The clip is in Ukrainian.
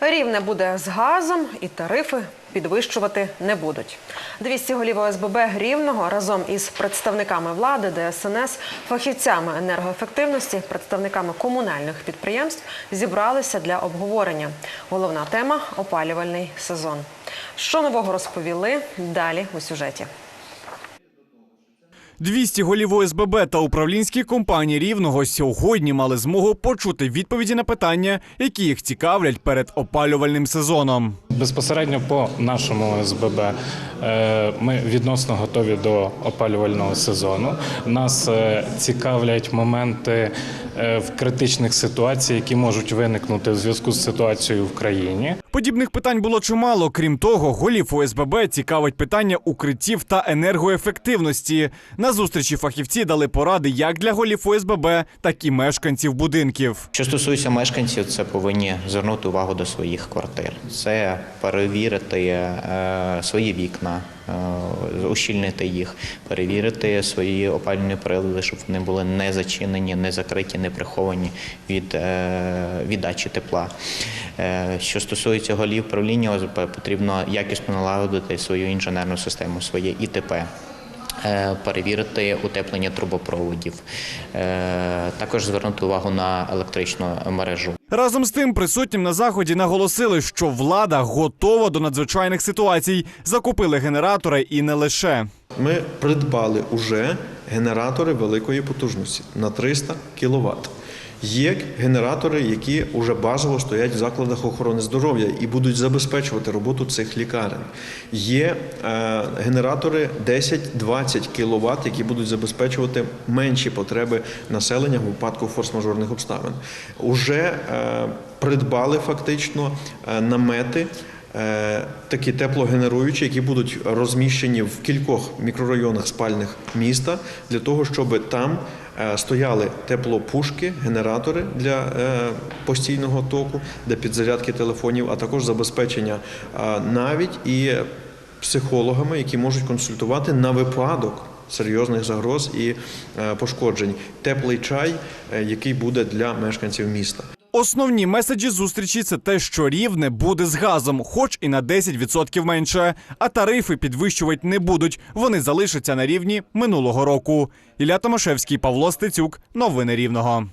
Рівне буде з газом і тарифи підвищувати не будуть. 200 голів ОСББ Рівного разом із представниками влади, ДСНС, фахівцями енергоефективності, представниками комунальних підприємств зібралися для обговорення. Головна тема опалювальний сезон. Що нового розповіли далі у сюжеті. 200 голів ОСББ та управлінські компанії Рівного сьогодні мали змогу почути відповіді на питання, які їх цікавлять перед опалювальним сезоном. Безпосередньо по нашому ОСББ е, ми відносно готові до опалювального сезону. Нас е, цікавлять моменти в критичних ситуаціях, які можуть виникнути в зв'язку з ситуацією в країні. Подібних питань було чимало. Крім того, голів ОСББ цікавить питання укриттів та енергоефективності. На зустрічі фахівці дали поради як для голів ОСББ, так і мешканців будинків. Що стосується мешканців, це повинні звернути увагу до своїх квартир. Це перевірити е, свої вікна, е, ущільнити їх, перевірити свої опалювальні прилади, щоб вони були не зачинені, не закриті, не приховані від е, віддачі тепла. Е, Що стосується голів правління ОЗП, потрібно якісно налагодити свою інженерну систему, своє ІТП. Е, Перевірити утеплення трубопроводів, Е, також звернути увагу на електричну мережу. Разом з тим, присутнім на заході наголосили, що влада готова до надзвичайних ситуацій, закупили генератори і не лише. Ми придбали уже генератори великої потужності на 300 кВт. Є генератори, які вже базово стоять в закладах охорони здоров'я і будуть забезпечувати роботу цих лікарень. Є е, генератори 10-20 кВт, які будуть забезпечувати менші потреби населення в випадку форс-мажорних обставин. Уже е, придбали фактично е, намети. Е, Такі теплогенеруючі, які будуть розміщені в кількох мікрорайонах спальних міста, для того, щоб там е, стояли теплопушки, генератори для е, постійного току, для підзарядки телефонів, а також забезпечення навіть і психологами, які можуть консультувати на випадок серйозних загроз і пошкоджень. Теплий чай, який буде для мешканців міста. Основні меседжі зустрічі це те, що рівне буде з газом, хоч і на 10% менше. А тарифи підвищувати не будуть. Вони залишаться на рівні минулого року. Ілля Томашевський, Павло Стецюк. Новини Рівного.